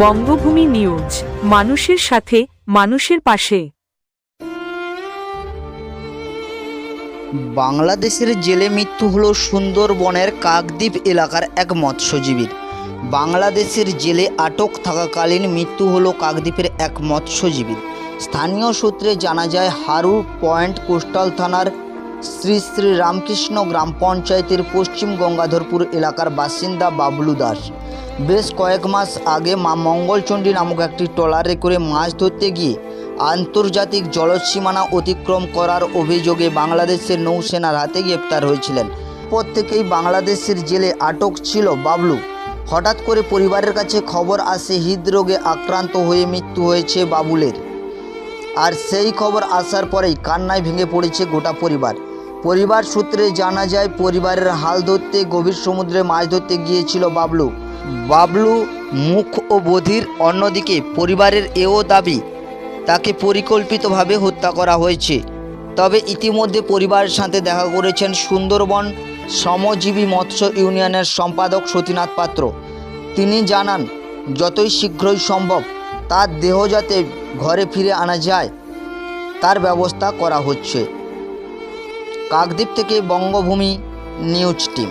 বঙ্গভূমি news, মানুষের সাথে, মানুষের পাশে। বাংলাদেশের জেলে মৃত্যু হলো সুন্দরবনের কাকদ্বীপ এলাকার এক মৎস্যজীবীর। বাংলাদেশের জেলে আটক থাকাকালীন মৃত্যু হলো কাকদ্বীপের এক মৎস্যজীবীর। স্থানীয় সূত্রে জানা যায়, হারু পয়েন্ট কোস্টাল থানার শ্রী শ্রী রামকৃষ্ণ গ্রাম পঞ্চায়েতের পশ্চিম গঙ্গাধরপুর এলাকার বাসিন্দা বাবলু দাস। বেশ কয়েক মাস আগে মা মঙ্গলচণ্ডী নামক একটি ট্রলারে করে মাছ ধরতে গিয়ে আন্তর্জাতিক জলসীমানা অতিক্রম করার অভিযোগে বাংলাদেশের নৌসেনার হাতে গ্রেপ্তার হয়েছিলেন। পর থেকেই বাংলাদেশের জেলে আটক ছিল বাবলু। হঠাৎ করে পরিবারের কাছে খবর আসে, হৃদরোগে আক্রান্ত হয়ে মৃত্যু হয়েছে বাবুলের। আর সেই খবর আসার পরেই কান্নায় ভেঙে পড়েছে গোটা পরিবার। পরিবার সূত্রে জানা যায়, পরিবারের হাল ধরতে গভীর সমুদ্রে মাছ ধরতে গিয়েছিল বাবলু। বাবলু মুখ ও বধির অন্যদিকে পরিবারের এও দাবি, তাকে পরিকল্পিতভাবে হত্যা করা হয়েছে। তবে ইতিমধ্যে পরিবারের সাথে দেখা করেছেন সুন্দরবন শ্রমজীবী মৎস্য ইউনিয়নের সম্পাদক সতীনাথ পাত্র। তিনি জানান, যতই শীঘ্রই সম্ভব, তার দেহ যাতে ঘরে ফিরে আনা যায়, তার ব্যবস্থা করা হচ্ছে। কাকদ্বীপ থেকে বঙ্গভূমি নিউজ টিম।